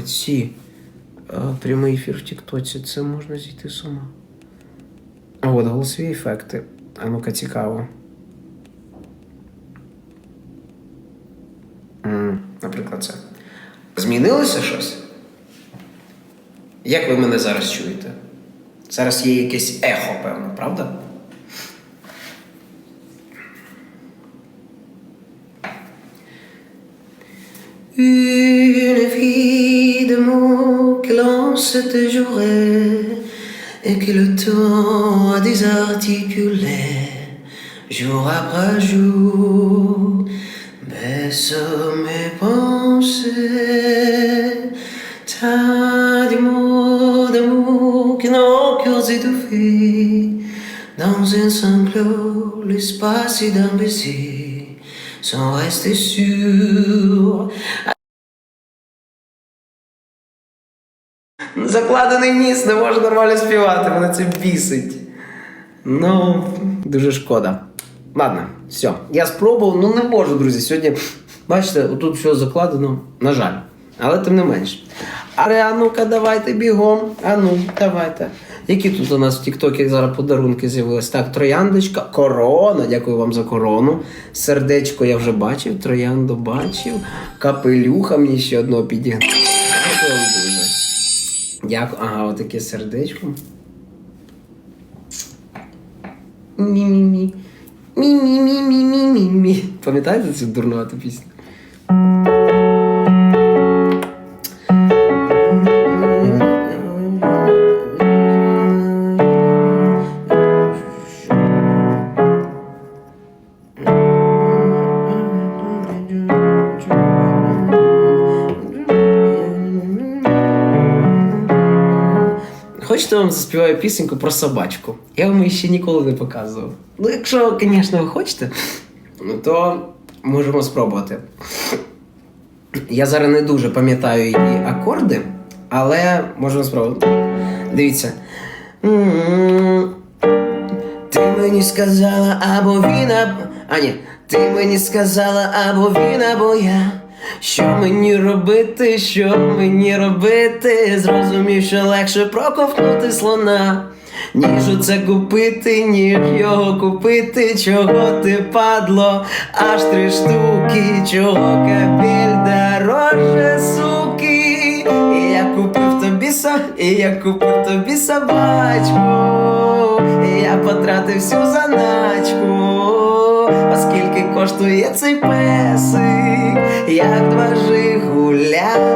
ці прямий ефір в Тіктоці. Це можна зійти з ума. А от голосові ефекти. А ну-ка цікаво. Наприклад, це. Змінилося щось? Як ви мене зараз чуєте? Зараз є якесь ехо, певно, правда? Une vie d'amour que l'on se jouait et que le temps a désarticulé jour après jour. Baisse mes pensées, tas de mots d'amour qui n'ont cœurs étouffés dans un sanglot, l'espace d'un baiser sans rester sûr. Закладений ніс, не можу нормально співати, мене це бісить. Ну, дуже шкода. Ладно, все. Я спробував, ну не можу, друзі. Сьогодні, бачите, отут все закладено, на жаль. Але тим не менш. Але а ну-ка, давайте бігом. А ну, давайте. Які тут у нас в Тіктокі зараз подарунки з'явились? Так, трояндочка, корона. Дякую вам за корону. Сердечко я вже бачив, троянду бачив. Капелюха мені ще одного підігнав. Дякую. Ага, отаке сердечко. Мі-мі-мі. Мі-мі-мі-мі-мі-мі. Пам'ятаєте цю дурнувату пісню? Хочете я вам заспіваю пісеньку про собачку? Я вам її ще ніколи не показував. Ну, якщо, звісно, ви хочете, ну, то можемо спробувати. Я зараз не дуже пам'ятаю її акорди, але можемо спробувати. Дивіться. Ти мені сказала, або він, або... А ні, ти мені сказала, або він, або я. Що мені робити, що мені робити? Зрозумів, що легше проковтнути слона. Ніж оце купити, ніж його купити, чого ти падло, аж три штуки, чого капіль дороже суки. І я купив тобі со, і я купив тобі собачку, і я потратив всю заначку, оскільки коштує цей песик, як два жигуля.